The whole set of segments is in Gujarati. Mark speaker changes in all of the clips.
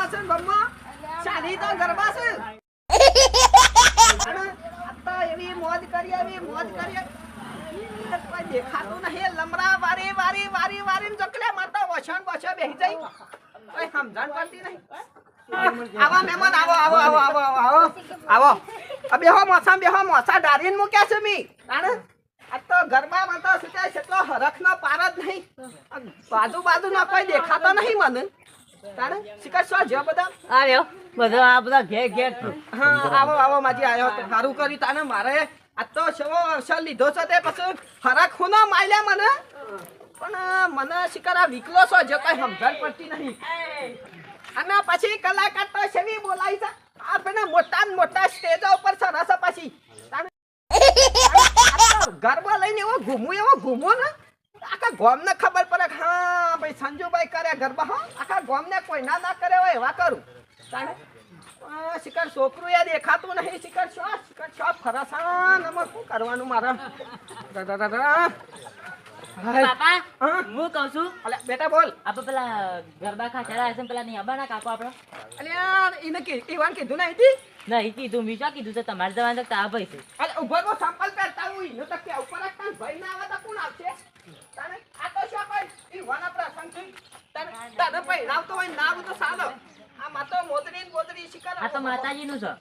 Speaker 1: કેટલા કેટલા ગરબા છે ચાલી તો ગરબા અને એવી મોજ કરી એવી મોજ કરી દેખાતું નહીં. લમરા વારી વારી વારી વારી ચકલે માતા વસણ વસણ બેહી જાય. કોઈ સમજણ પડતી નહીં. આવો મહેમાન, આવો આવો આવો આવો આવો આવો. આવો. બેહો મોસા બેહો મોસા. ડારીને મૂક્યા છે મી. તાણે તો ગરબામાં તો શું હરખનો પાર જ નહીં. બાજુ બાજુ ના કોઈ દેખાતો નહીં મને. તાણે શિકાર શું જ્યો બધા?
Speaker 2: આવ્યો. બધા આ બધા ઘેર ઘેર.
Speaker 1: હા આવો આવો માજી આવ્યો સારું કર્યું તાને મારે. આ તો શવો અવસર લીધો છે તે પછી હરખ હું ના મને. પણ મને શિકાર આ વિકલો છો જે કઈ સમજણ પડતી નહીં. અને પછી કલાકાર તો સેવી બોલાય છે? આપણે મોટા ને મોટા સ્ટેજ ઉપર સરસ પછી. ગરબા લઈને એવો ઘૂમું એવો ઘૂમો ને. આખા ગોમને ખબર પડે કે હા ભાઈ સંજુભાઈ કરે ગરબા હા? આખા ગોમને કોઈ ના ના કરે હોય એવા કરું. તાણે શિકાર છોકરું યાર દેખાતું નહીં શિકાર છો શિકાર છો ફરસાન આમાં શું કરવાનું મારે.
Speaker 2: બાપા
Speaker 1: હું?
Speaker 2: કહું છું
Speaker 1: અલ્યા, બેટા બોલ.
Speaker 2: આપણે પેલા ગરબા ખાચરા છે પેલા નહીં આબાના કાકો આપણો.
Speaker 1: અલ્યા એને કી- ઈવાન કીધું નહીં હતી
Speaker 2: નહીં કીધું મેં શું કીધું છે? તમારે જવાનું તો આ ભાઈ છે?
Speaker 1: અલ્યા, ઊભો સંપલ પહેરતા હોય તો કે ઉપર ભાઈ ના આવે તો કોણ આવશે? કોઈ ઈવાન આપણા સંગથી તાને તાને ભાઈ નાવતો હોય નાવ તો સાલો. આ માતો મોદરી ને બોદરી શિકાર
Speaker 2: આ તો માતાજીનું છે.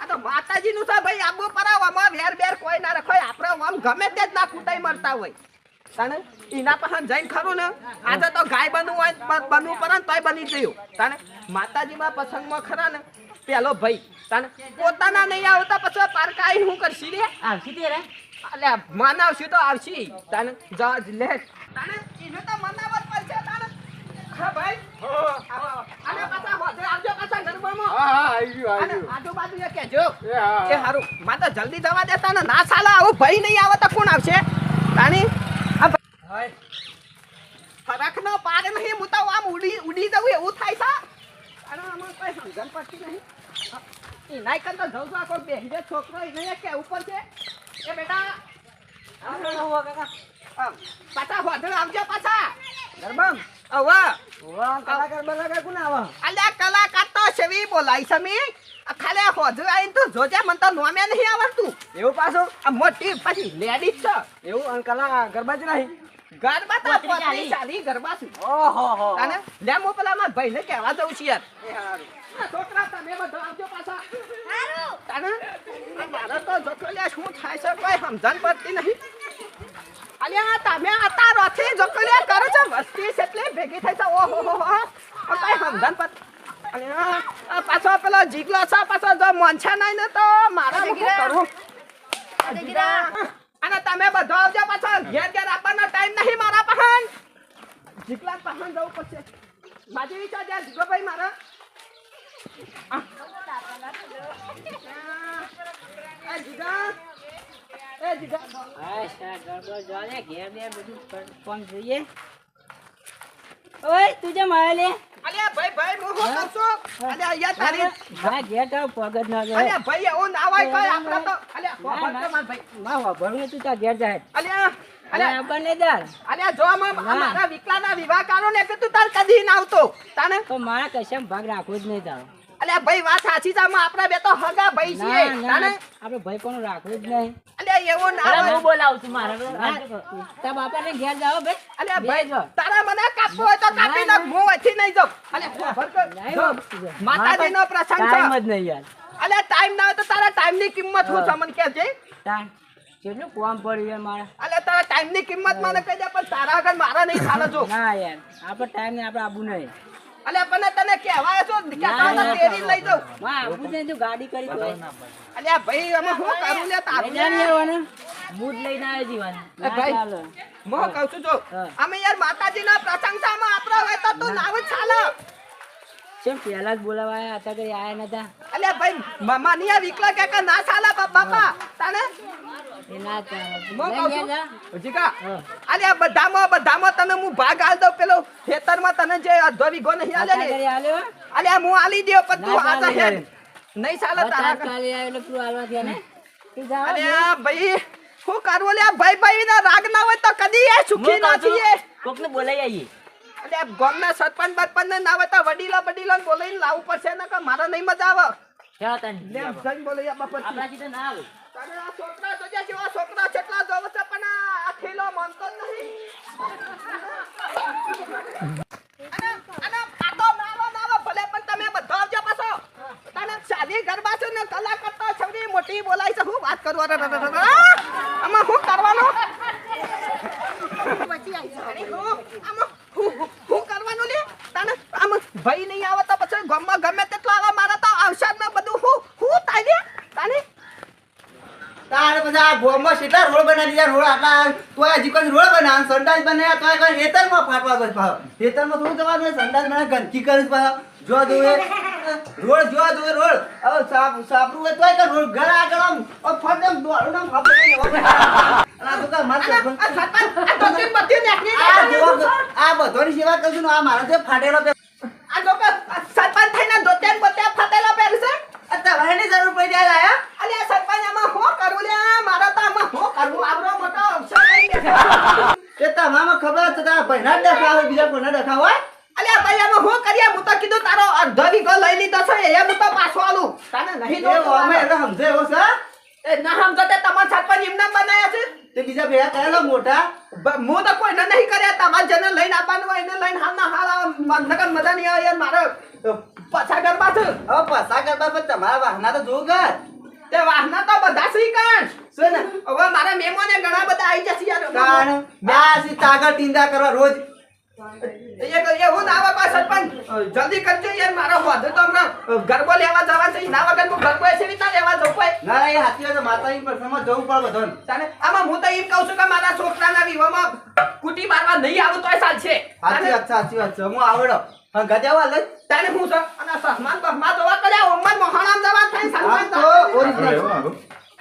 Speaker 1: આ તો માતાજીનું છે ભાઈ. આબુ પરાવવામાં વેર બેર કોઈ ના રખાય. આપણે આમ ગમે તે જ ના કૂટાઈ મરતા હોય. તાને એના પાસે જઈને ખરું ને? આજે તો ગાય બનવું હોય બનવું પડે ને તોય બની ગયું. તાને માતાજીમાં પસંદમાં ખરા ને? પેલો ભાઈ. તાને પોતાના નહીં આવતા પછી પારકાઈ હું કરશી રે?
Speaker 2: આવશે તે રે.
Speaker 1: માનવશું તો આવશી. તાને જા લે. તાને એને તો મનાવવા પર છે તાને હા ભાઈ. આવો, આવો. અને પાછા હોજે આવજો પાછા ગરબામાં.
Speaker 3: હા હા આવી ગયું આવી ગયું.
Speaker 1: આજુબાજુ એ કહેજો
Speaker 3: એ હા
Speaker 1: એ હારું માં જલ્દી દવા દેતા ને ના સાલા આવો ભાઈ નહીં આવે તો કોણ આવશે? તાણી આ ભાઈ. ફરકનો પાર નહીં હું તો આમ ઉડી ઉડી જવું એવું થાય છે? અને આમાં કોઈ સમજણ પડતી નહીં. એનાય કર તો જવું છું આ કોઈ બેહી જાય છોકરો એને કે ઉપર છે. એ બેટા. પાછા હોધણ આવજો પાછા. ગરબમ અવા
Speaker 3: કલાકાર બલાકાર કોણ આવા
Speaker 1: અલ્યા કલાકાર તો છેવી બોલાય સમી ખાલે હોજો ખાલી તો જોજે મન તો નોમે નહીં આવડતું.
Speaker 3: એવું પાછો?
Speaker 1: આ મોટી પાછી લેડીઝ છે.
Speaker 3: એવું અન કલા ગરબા જ નહીં.
Speaker 1: ગરબા તો
Speaker 2: પોતરી ચાલી.
Speaker 1: ગરબા છે.
Speaker 3: ઓહો હો.
Speaker 1: અને લે મો પેલા મારા ભાઈને કહેવા જઉં છું યાર.
Speaker 3: એ હારું.
Speaker 1: છોકરા તમે બધો આવજો પાછા. હારું. તને મારા તો જોખલ્યા શું થાય છે કોઈ સમજણ પડતી નહીં. અલ્યા તમે અતારોથી જોકલિયા કરો છો મસ્તી છે એટલે ભેગી થઈ છે ઓહો હો હો કઈ સમજણ પડ અલ્યા પાછો પેલો જીગલો છે પાછો જો મોંછા નહીં ને તો મારે શું કરું. અને તમે બધો આવજો પાછો. ઘેર ઘેર આપવાનો ટાઈમ નહીં મારા પહાણ જીગલા પહાણ જવું પડશે. માજી વિચાર જ્યાં જીગલો ભાઈ મારા. જીગા
Speaker 4: માર
Speaker 1: વિકલાના વિવાહ કાઢો ને તું તાર કદી ના આવતો તાને
Speaker 4: તો મારા કશામાં ભાગ રાખવો જ નહીં તારો.
Speaker 1: અલ્યા ભાઈ વાત સાચી છે આપણે બે તો હગા ભાઈ છીએ.
Speaker 4: આપણે ભાઈ કોનો રાખવું જ નહીં.
Speaker 1: અલ્યા એવો ના હોય.
Speaker 2: હું બોલાવું છું મારે
Speaker 4: તાર બાપાને ઘેર જાવ બે.
Speaker 1: અલ્યા ભાઈ
Speaker 4: જો.
Speaker 1: તારા મને કાપવો હોય તો કાપી નાખ હું વચ્ચે નહીં જાઉં. અલ્યા માતાજીનો પ્રસંગ
Speaker 4: ટાઈમ
Speaker 1: છે
Speaker 4: જ નહીં યાર.
Speaker 1: અલ્યા ટાઈમ ના હોય તો તારા ટાઈમની કિંમત હું.
Speaker 4: હા.
Speaker 1: છે મને
Speaker 4: કેટલું કોમ પડ્યું યાર મારે.
Speaker 1: અલ્યા તારા ટાઈમની કિંમત મને કહી દે પણ તારા આગળ મારા નહીં ચાલે જો.
Speaker 4: ના યાર આપણે ટાઈમ ને આપણે આબુ નહીં.
Speaker 1: અલ્યા પણ તને કહેવાય છો કે
Speaker 4: ના,
Speaker 1: તારા
Speaker 4: ના,
Speaker 1: તેડી લઈ જાઉં
Speaker 4: માં આબુ જ ગાડી કરી.
Speaker 1: અલ્યા ભાઈ અમે કરું લે તારું?
Speaker 2: લઈને આવ્યો જીવન.
Speaker 1: ભાઈ
Speaker 4: ચાલે.
Speaker 1: હું કહું છું જો અમે યાર માતાજીના પ્રશંસામાં આપણા હોય તો તું નાવ ચાલે.
Speaker 4: કેમ પહેલા જ બોલાવાયા હતા કઈ આયા નતા?
Speaker 1: અલ્યા ભાઈ મમ્માની આ વિકલા કે કે ના ચાલે બાપા તને
Speaker 4: એ ના ચાલે.
Speaker 1: હું કહું છું
Speaker 4: જા.
Speaker 1: અલ્યા બધામાં બધામાં તને હું ભાગ આલ દઉં પેલો ખેતરમાં તને જે અધો વીઘો નહીં આલે ને. અલ્યા હું. આલી દઉં પણ તું
Speaker 4: આ
Speaker 1: હેડ. નહીં ચાલે તારા
Speaker 4: કાલે આયો તું આલવા ગયા ને? તું જા
Speaker 1: અલ્યા ભાઈ હું કરું લે? ભાઈ ભાઈ ના રાગ ના હોય તો કદી એ સુખી ના થઈએ
Speaker 2: કોકને બોલાઈ આવીએ
Speaker 1: અરે ગામ ના સરપંચ બરપંચને ના હોય તો વડીલો બડીલોને બોલાવીને લાવવું પડશે ને કે મારા નહીં મજા આવે.
Speaker 2: ક્યાં તને
Speaker 1: લે આમ બોલાઈ આપવા પડશે.
Speaker 2: આપણાથી ના આવે.
Speaker 1: તને આ છોકરા જોજે જેવા છોકરા છેટલા જોવ છે પણ આ ખેલો માનતો જ નહીં અને અને પાતો નાવો નાવો ભલે પણ તમે બધા આવજો પાછો તને શાદી ગરબા છે ને કલા કરતા છોડી મોટી બોલાય છે. હું વાત કરવા. આમાં શું કરવાનું અરે હું આમાં હું- હું- હું કરવાનું લે તને આમ ભઈ નહીં આવે તો પછી ગમમાં ગમે તેટલો આવે મારા તો અવસર ને બધું. હું હું તાને તાને?
Speaker 5: તાર બધા ગોમમાં કેટલા રોડ બનાવી દીધા? રોડ આટલા તોય હજી કોઈ રોડ બનાવ? સંડાસ બનાવ્યા તોય કોઈ હેતરમાં ફાટવા બસ ભાવ હેતરમાં થોડું જવાનું સંડાસ બનાવે ગંદકી કરીશ ભાવ જો જોવે રોડ જો જોવે રોડ હવે સાપ સાપરું હોય તોય કે રોડ ઘર આગળ આમ ફટ આમ દોડું આમ ફાટે નહીં આ તો કા મારે
Speaker 1: આ
Speaker 5: તો
Speaker 1: સરપંચ આ દોતીન બત્તીન નાખી દે.
Speaker 5: આ જોવો, આ બધાની સેવા કરશું ને આ મારો જે ફાટેલો પે
Speaker 1: આ લોકો સરપંચ થઈને દોતીન ફાટેલો પે પહેરશે
Speaker 5: આ તમારે જરૂર પડી જાય આયા
Speaker 1: અલે આ સરપંચ આમાં હો કરું લે મારા તો આમાં હો કરું આવરો મોટો અવસર લઈ બેઠો.
Speaker 5: તે ખબર છે તા ભઈના દેખાવે બીજા કોઈના દેખાવ હોય?
Speaker 1: અલે આ ભાઈ આમાં હું કરીએ? હું તો કીધું તારો અડધો વીઘો લઈ લીધો છે એ હું તો પાછો આલું. તને નહીં દો
Speaker 5: અમે એટલે સમજે હો છે?
Speaker 1: એ ના સમજો તે તમારા સરપંચ એમને બનાયા છે?
Speaker 5: તે બીજા ભેગા કરેલો મોટા?
Speaker 1: મુ હું તો કોઈને નહીં કર્યા તમાર જેને લઈને આપવાનું હોય એને લઈને હાલ ના હાલ આ મ- મજા નહીં આવે યાર મારે પાછા ગરબા છે.
Speaker 5: હવે પાછા કરતા પણ તમારા વાહના તો જોવું કર
Speaker 1: તે વાહના તો બધા સહી કણ
Speaker 5: શું ને?
Speaker 1: હવે મારા મેમોને ઘણા બધા આવી જશે યાર.
Speaker 5: સી તાગર ટીંડા કરવા રોજ
Speaker 1: જલ્દી કરજો યાર મારો હોદો તો હમણાં ગરબો લેવા જવા છે ના વગર હું ગરબો એસી રીતે લેવા જવું પડે
Speaker 5: ના એ હાથી વાત છે, પ્રસંગમાં જવું પડે બધાને.
Speaker 1: તાને આમાં હું તો એમ કહું છું કે મારા છોકરાના વિવાહમાં કુટી મારવા નહીં આવું તોય ચાલશે.
Speaker 5: સાચી વાત સાચી વાત છે હું આવડો. પણ ગજાવા લઈ.
Speaker 1: તાને હું છે અને સહમાન બહમાન જોવા કર્યા ઓમન મોહણામ જવા થાય
Speaker 5: આ તો ઓરિજિનલ.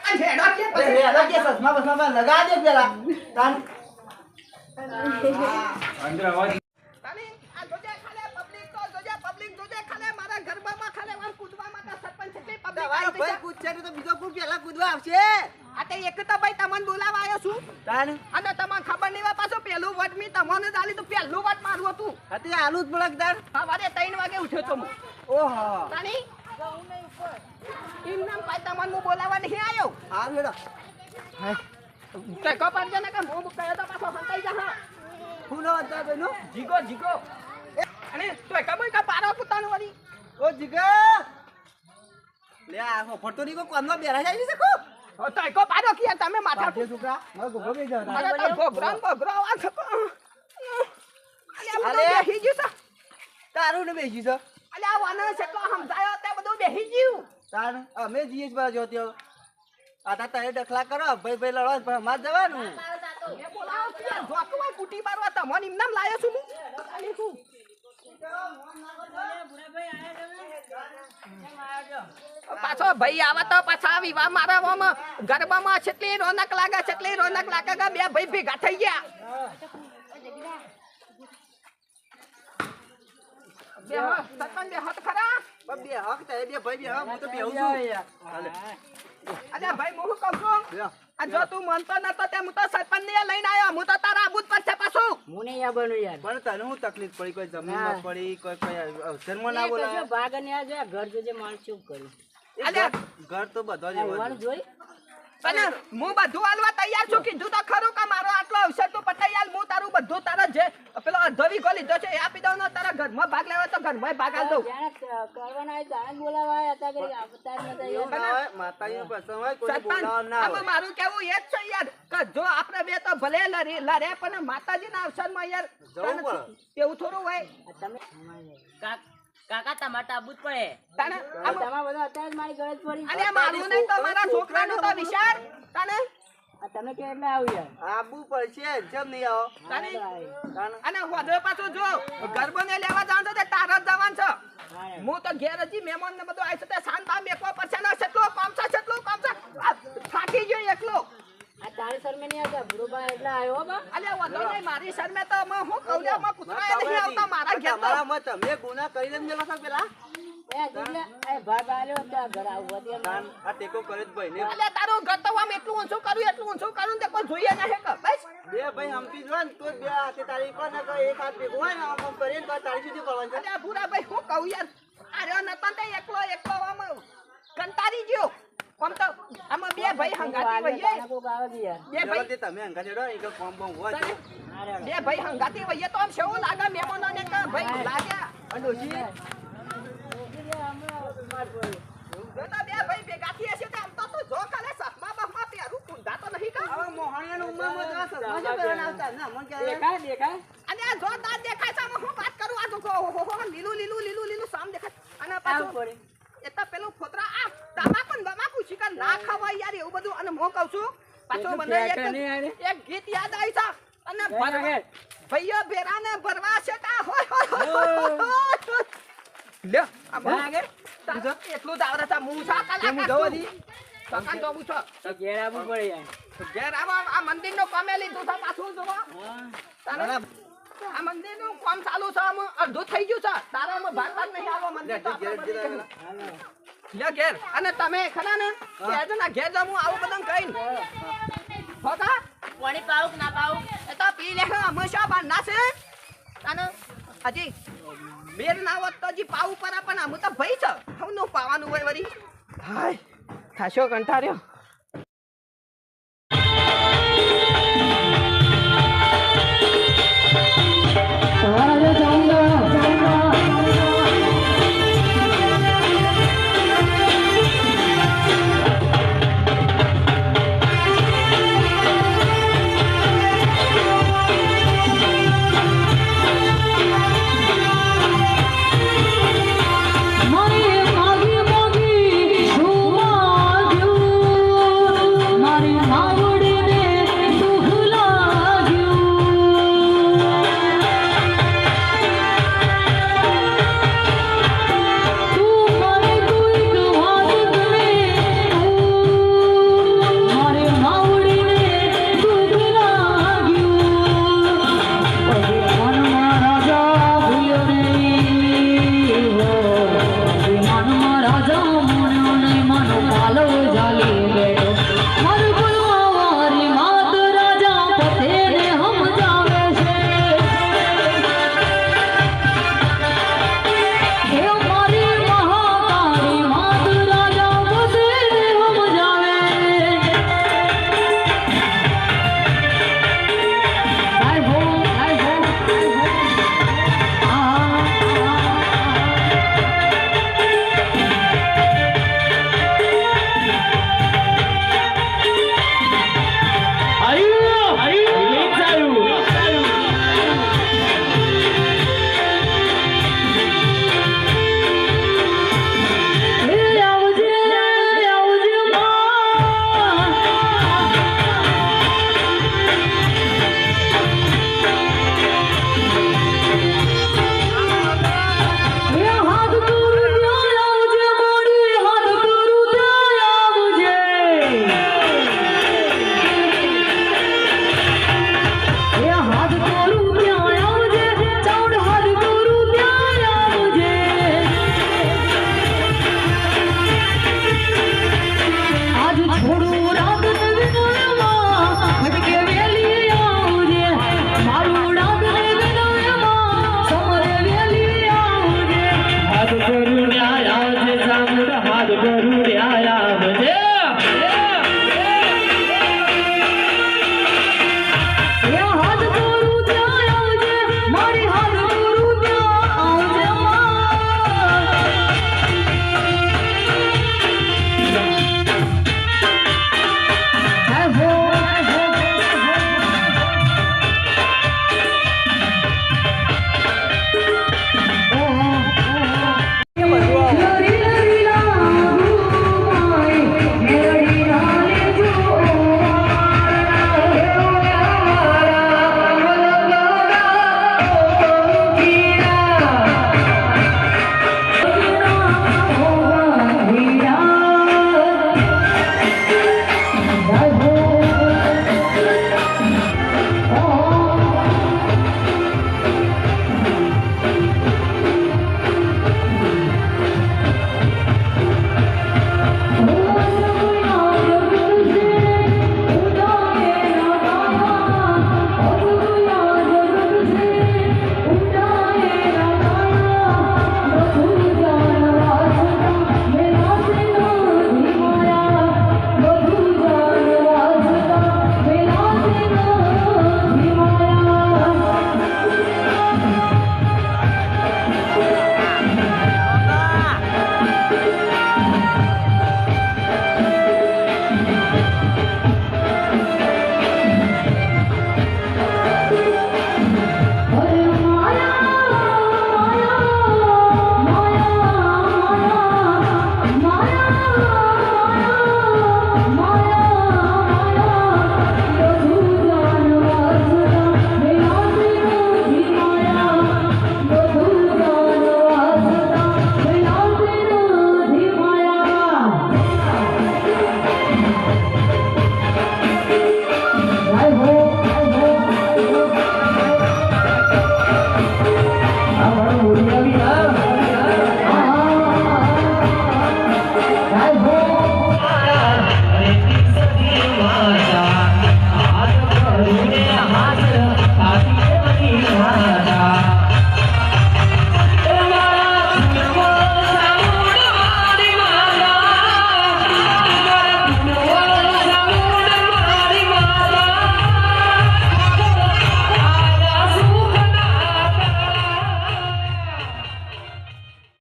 Speaker 1: આ કે
Speaker 5: અલગ કે સસમા બસમા લગા દે પેલા. તાન
Speaker 1: તો તમને બોલાવા આવ્યો નહીં તો હું ટેકો પાડજો ને કે હું કયો તો પાછો સંતાઈ જા હા.
Speaker 5: નો હતા બેનો
Speaker 1: જીગો જીગો અને તો કબર કા પારો કુતાનો વળી
Speaker 5: ઓ જીગો લે આ હો ફોટો ની કો કોનો બેરા જાય છે કો
Speaker 1: ઓ તો કો પારો કિયા તમે માથા
Speaker 5: પાટે છોકરા મારો ગોગો ગઈ જા
Speaker 1: અરે તો ગોગરાન ગોગરો આ થકો અલે બેહી ગયું છે
Speaker 5: તારું ને બેસી છે
Speaker 1: અલે આ વાનો છે તો સમજાયો તે બધું બેહી ગયું
Speaker 5: તાર અમે જીએ જ બાજુ જોતી આ તા તારે ડખલા કરો ભાઈ ભાઈ લડો પણ અમાર જવાનું.
Speaker 1: બોલાવો હોય કુટી મારવા તમને એમ નામ લાયો છું હું પાછો ભાઈ આવે તો પાછા વિવાહ મારાવામાં ગરબામાં છેટલી રોનક લાગે છેટલી રોનક લાગે કે બે ભાઈ ભેગા થઈ ગયા. બે હક સતન બે હક ખરા?
Speaker 5: બે હક બે ભાઈ બે હક હું તો બેહું છું.
Speaker 1: અલ્યા ભાઈ હું શું કહું છું. આ જો તું માનતો નતો તે હું તો સરપંચ ને લઈને આવ્યો. હું તો તારા આબુ જ છે પાછું.
Speaker 4: હું નહીં આવવાનું યાર.
Speaker 5: પણ તને હું તકલીફ પડી? કોઈ જમીનમાં
Speaker 4: હા.
Speaker 5: પડી કોઈ કોઈ અવસરમાં ના બોલાય
Speaker 4: ભાગ અને આ જો ઘર માણસ શું કર્યું
Speaker 5: ઘર- તો બધો જ
Speaker 4: આ
Speaker 5: જ.
Speaker 4: જોઈ?
Speaker 1: અને હું બધું હાલવા તૈયાર છું કીધું તો ખરું કે મારો આટલો અવસર તું પતાઈ હાલ હું તારું બધું તારા જે પેલો અધવી વીઘો લીધો છે એ આપી દઉં ને તારા ઘરમાં ભાગ લેવા તો ઘરમાં ભાગ આલ દઉં. મારું કેવું એ જ છે યાર કે જો આપણે બે તો ભલે લડે લડે પણ માતાજીના અવસરમાં યાર એવું થોડું હોય.
Speaker 2: કાક- કાકા તમારે તાબૂત પડે.
Speaker 1: તને
Speaker 4: તમારા બધા અત્યારે મારી ગરજ પડી.
Speaker 1: અને મારું નહીં તો મારા છોકરાનું તો વિચાર તને
Speaker 4: તમે કે એટલે આવું યાર
Speaker 5: આબુ પડશે જમ નહીં આવો.
Speaker 1: તને અને હોદે પાછો જો ગરબોને લેવા જાણ છો તે તારા જ જવાન છો.
Speaker 4: હું
Speaker 1: તો ઘેર હજી મહેમાન ને બધું આવી છે તે શાંત મેકવા પડશે ને કેટલો કામ છે કેટલો કામ છે. આ
Speaker 4: તારી શરમે નહીં આવતા? ભૂરોબા એટલે આવ્યો બા.
Speaker 1: અલ્યા વધો નહીં મારી શરમે તો હું હું કહું લે, માં કૂતરા નહીં આવતા મારા ઘેર તો.
Speaker 5: તમારામાં તમે ગુના કરીને મેલો છો પેલા?
Speaker 4: એ જુગલા, એ ભાગ આલ્યો તો ઘર આવું વધી એમ.
Speaker 5: આ ટેકો કરે જ ભાઈ ને
Speaker 1: અલ્યા તારું ઘર તો આમ એટલું એટલું ઊંચું કરું ને તે કોઈ જોઈએ નહીં કે? બસ.
Speaker 5: બે ભાઈ હમતી જો ને તો બે હાથે તારી પર ને એક હાથ ભેગું હોય ને આમ આમ કરીને તો તારી સુધી પડવાનું
Speaker 1: અલ્યા ભૂરા ભાઈ હું કહું યાર? નતા તે એકલો એકલો આમ કંટાળી ગયો. આમ તો આમાં બે ભાઈ હંગાતી
Speaker 4: યાર.
Speaker 1: બે ભાઈ.
Speaker 5: તમે હંગા છેડો એક કોમ બોમ હોય.
Speaker 1: બે ભાઈ હંગાતી વઈએ તો આમ શેવું લાગે મહેમાનોને કે ભાઈ લાગ્યા? અંડોજી બે ભાઈ ભેગા થયા છે તો આમ તો તું જો કાલે સસમા બસમા પહેરું કુંડા તો નહીં કા?
Speaker 5: હવે મોહણિયાની ઉંમરમાં તો આ સસમા શું પહેરવાના આવતા. ના મન કે
Speaker 4: દેખાય દેખાય.
Speaker 1: અને આ જો દાંત દેખાય છે હું વાત કરું આ જો હો હો હો લીલું લીલું લીલું લીલું સામ દેખાય. અને પાછું
Speaker 4: પડે
Speaker 1: એ પેલું ફોતરા આ તમાકુ ને બમાકુ શિકાર ના ખવાય યાર એવું બધું. અને હું કહું છું પાછો
Speaker 4: એટલું
Speaker 1: મને એક એક ગીત યાદ આવી છે. અને
Speaker 4: જય
Speaker 1: ભરવા- ને ભરવા છે તા હોય હોય હોય હોય. આ
Speaker 4: જય
Speaker 1: એટલું દાવરા તા હું કાલા
Speaker 5: હું જવા દી.
Speaker 1: કાકા જોવું છો
Speaker 4: ઘેર આવું પડે યાર.
Speaker 1: ઘેર આવો આ મંદિર નો કમેલી લીધું છે પાછું જોવો. તારે આ મંદિરનું કામ ચાલુ છે આમ અડધું થઈ ગયું છે. તારા આમાં ભાગ ભાગ નહીં આવો મંદિર તો આપણે બધી કરી. લે ઘેર અને તમે ખરા ને? કહેજો ના ઘેર જાઉં આવું બધું કઈ હોકા
Speaker 2: પાણી પાવું ના પાવું
Speaker 1: એ તો પી લે બાર ના છે અને હજી બેર ના હોત તો હજી પાવું પર પણ આમ તો ભાઈ છે. હવનું પાવાનું હોય વળી? હાય કંટાળ્યો.
Speaker 4: 来了要小红灯